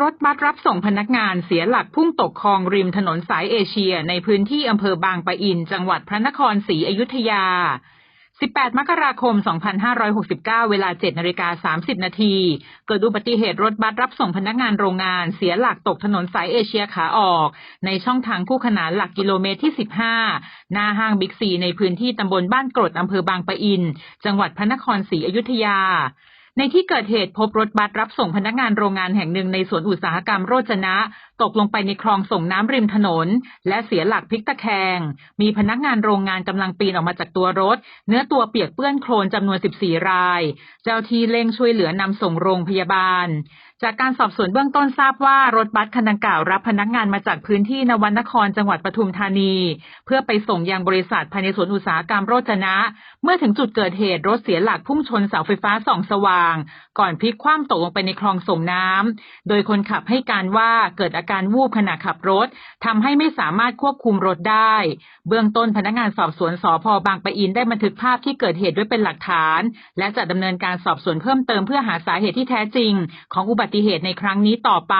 รถบัสรับส่งพนักงานเสียหลักพุ่งตกคลองริมถนนสายเอเชีย ในพื้นที่อำเภอบางปะอิน จังหวัดพระนครศรีอยุธยา 18 มกราคม 2569 เวลา 7นาฬิกา30 นาที เกิดอุบัติเหตุรถบัสรับส่งพนักงานโรงงานเสียหลักตกถนนสายเอเชียขาออก ในช่องทางคู่ขนานหลักกิโลเมตรที่ 15 หน้าห้างบิ๊กซีในพื้นที่ตำบลบ้านกรดอำเภอบางปะอิน จังหวัดพระนครศรีอยุธยา ในที่เกิดเหตุพบรถบัสรับส่งพนักงานโรงงานแห่งหนึ่งในสวนอุตสาหกรรมโรจนะ ตกลงไปในคลองส่งน้ำริมถนน และเสียหลักพลิกตะแคง มีพนักงานโรงงานกำลังปีนออกมาจากตัวรถ เนื้อตัวเปียกเปื้อนโคลนจำนวน 14 ราย เจ้าที่เร่งช่วยเหลือนำส่งโรงพยาบาล จากการสอบสวนเบื้องต้นทราบว่ารถบัสคันดังกล่าวรับพนักงานมาจากพื้นที่นวนครจังหวัดปทุมธานี เพื่อไปส่งยังบริษัทภายในสวนอุตสาหกรรมโรจนะ เมื่อถึงจุดเกิดเหตุรถเสียหลักพุ่งชนเสาไฟฟ้าส่องสว่าง ก่อนพลิกคว่ำตกลงไปในคลองส่งน้ำโดยคนขับให้การว่าเกิดอาการวูบขณะขับรถทำให้ไม่สามารถควบคุมรถได้ เบื้องต้นพนักงานสอบสวนสพบางปะอินได้บันทึกภาพที่เกิดเหตุไว้เป็นหลักฐาน และจะดำเนินการสอบสวนเพิ่มเติมเพื่อหาสาเหตุที่แท้จริง ของอุบัตติเหตุในครั้งนี้ต่อไป